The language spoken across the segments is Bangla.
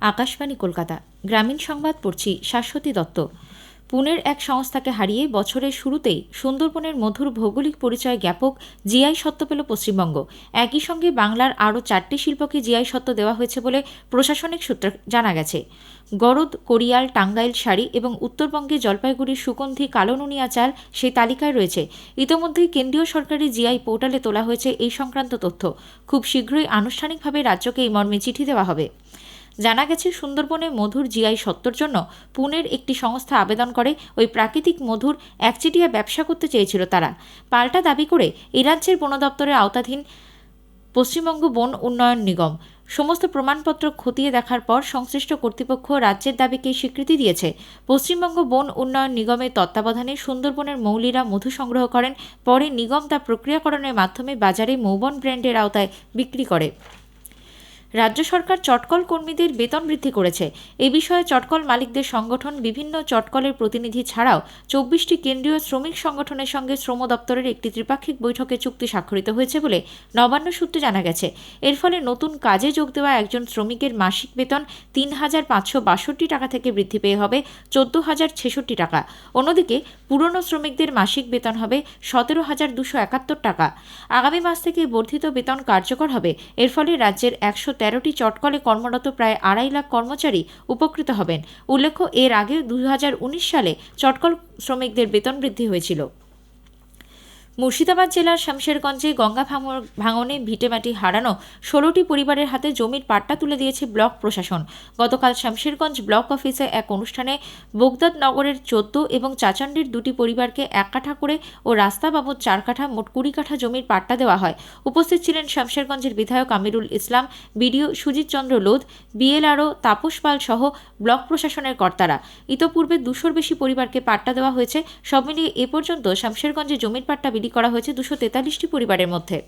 আকাশবাণী কলকাতা। গ্রামীণ সংবাদ পড়ছি শাশ্বতী দত্ত। পুনের এক সংস্থাকে হারিয়ে বছরের শুরুতেই সুন্দরবনের মধুর ভৌগোলিক পরিচয় জ্ঞাপক জিআই সত্ত্ব পেল পশ্চিমবঙ্গ। একই সঙ্গে বাংলার আরও চারটি শিল্পকে জিআই সত্ত্ব দেওয়া হয়েছে বলে প্রশাসনিক সূত্রে জানা গেছে। গরদ কোরিয়াল টাঙ্গাইল শাড়ি এবং উত্তরবঙ্গে জলপাইগুড়ির সুগন্ধি কালোনুনিয়া চাল সেই তালিকায় রয়েছে। ইতোমধ্যেই কেন্দ্রীয় সরকারি জিআই পোর্টালে তোলা হয়েছে এই সংক্রান্ত তথ্য। খুব শীঘ্রই আনুষ্ঠানিকভাবে রাজ্যকে এই মর্মে চিঠি দেওয়া হবে। জানা গেছে, সুন্দরবনে মধুর জিআই সত্তর জন্য পুনের একটি সংস্থা আবেদন করে। ওই প্রাকৃতিক মধুর একচেটিয়া ব্যবসা করতে চেয়েছিল তারা। পাল্টা দাবি করে এই রাজ্যের বন দপ্তরের আওতাধীন পশ্চিমবঙ্গ বন উন্নয়ন নিগম। সমস্ত প্রমাণপত্র খতিয়ে দেখার পর সংশ্লিষ্ট কর্তৃপক্ষ রাজ্যের দাবিকে স্বীকৃতি দিয়েছে। পশ্চিমবঙ্গ বন উন্নয়ন নিগমের তত্ত্বাবধানে সুন্দরবনের মৌলিরা মধু সংগ্রহ করেন, পরে নিগম তা প্রক্রিয়াকরণের মাধ্যমে বাজারে মৌবন ব্র্যান্ডের আওতায় বিক্রি করে। রাজ্য সরকার চটকল কর্মীদের বেতন বৃদ্ধি করেছে। এ বিষয়ে চটকল মালিকদের সংগঠন বিভিন্ন চটকলের প্রতিনিধি ছাড়াও চব্বিশটি কেন্দ্রীয় শ্রমিক সংগঠনের সঙ্গে শ্রম দপ্তরের একটি ত্রিপাক্ষিক বৈঠকে চুক্তি স্বাক্ষরিত হয়েছে বলে নবান্ন সূত্রে জানা গেছে। এর ফলে নতুন কাজে যোগ দেওয়া একজন শ্রমিকের মাসিক বেতন তিন হাজার পাঁচশো বাষট্টি টাকা থেকে বৃদ্ধি পেয়ে হবে চোদ্দ হাজার ছেষট্টি টাকা। অন্যদিকে পুরনো শ্রমিকদের মাসিক বেতন হবে সতেরো হাজার দুশো একাত্তর টাকা। আগামী মাস থেকে বর্ধিত বেতন কার্যকর হবে। এর ফলে রাজ্যের একশো তেরোটি চটকলে কর্মরত প্রায় আড়াই লাখ কর্মচারী উপকৃত হবেন। উল্লেখ্য, এর আগে দুই হাজার উনিশ সালে চটকল শ্রমিকদের বেতন বৃদ্ধি হয়েছিল। মুর্শিদাবাদ জেলার শামশেরগঞ্জে গঙ্গা ভাঙ- ভাঙনে ভিটেমাটি হারানো ষোলোটি পরিবারের হাতে জমির পাট্টা তুলে দিয়েছে ব্লক প্রশাসন। গতকাল শামশেরগঞ্জ ব্লক অফিসে এক অনুষ্ঠানে বোগদাদ নগরের চোদ্দ এবং চাচান্ডির দুটি পরিবারকে এক কাঠা করে ও রাস্তা বাবদ চার কাঠা মোট কুড়ি কাঠা জমির পাট্টা দেওয়া হয়। উপস্থিত ছিলেন শামশেরগঞ্জের বিধায়ক আমিরুল ইসলাম, বিডিও সুজিত চন্দ্র লোধ, বিএলআরও তাপস পাল সহ ব্লক প্রশাসনের কর্তারা। ইতোপূর্বে দুশোর বেশি পরিবারকে পাট্টা দেওয়া হয়েছে। সব মিলিয়ে এ পর্যন্ত শামশেরগঞ্জে জমির পাট্টা করা হয়েছে দুশো তেতাল্লিশটি পরিবারের মধ্যে।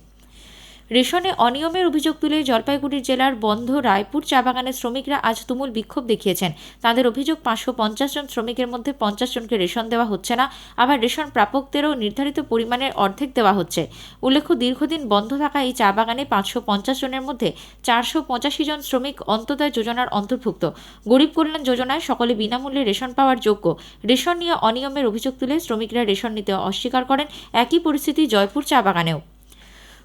রেশনে অনিয়মের অভিযোগ তুলে জলপাইগুড়ি জেলার বন্ধ রায়পুর চা বাগানের শ্রমিকরা আজ তুমুল বিক্ষোভ দেখিয়েছেন। তাদের অভিযোগ পাঁচশো পঞ্চাশ জন শ্রমিকের মধ্যে পঞ্চাশ জনকে রেশন দেওয়া হচ্ছে না, আবার রেশন প্রাপকদেরও নির্ধারিত পরিমাণের অর্ধেক দেওয়া হচ্ছে। উল্লেখ্য, দীর্ঘদিন বন্ধ থাকা এই চা বাগানে পাঁচশো পঞ্চাশ জনের মধ্যে চারশো পঁচাশি জন শ্রমিক অন্তোদয় যোজনার অন্তর্ভুক্ত। গরিব কল্যাণ যোজনায় সকলে বিনামূল্যে রেশন পাওয়ার যোগ্য। রেশন নিয়ে অনিয়মের অভিযোগ তুলে শ্রমিকরা রেশন নিতে অস্বীকার করেন। একই পরিস্থিতি জয়পুর চা বাগানেও।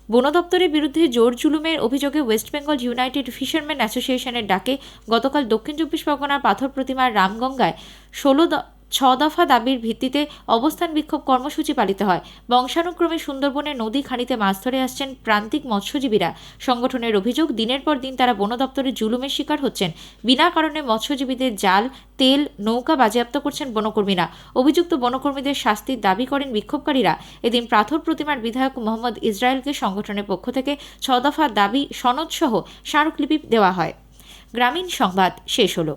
বন দপ্তরের বিরুদ্ধে জোর জুলুমের অভিযোগে ওয়েস্ট বেঙ্গল ইউনাইটেড ফিশারম্যান অ্যাসোসিয়েশনের ডাকে গতকাল দক্ষিণ চব্বিশ পরগনার পাথর প্রতিমার রামগঙ্গায় ষোলো ছ দফা দাবির ভিত্তিতে অবস্থান বিক্ষোভ কর্মসূচি পালিত হয়। বংশানুক্রমে সুন্দরবনের নদী খানিতে মাছ ধরে আসছেন প্রান্তিক মৎস্যজীবীরা। সংগঠনের অভিযোগ, দিনের পর দিন তারা বন দপ্তরের জুলুমের শিকার হচ্ছেন। বিনা কারণে মৎস্যজীবীদের জাল, তেল, নৌকা বাজেয়াপ্ত করছেন বনকর্মীরা। অভিযুক্ত বনকর্মীদের শাস্তির দাবি করেন বিক্ষোভকারীরা। এদিন প্রাথর প্রতিমার বিধায়ক মোহাম্মদ ইসরায়েলকে সংগঠনের পক্ষ থেকে ছ দফা দাবি সনদসহ স্মারকলিপি দেওয়া হয়। গ্রামীণ সংবাদ, শেষ হলো।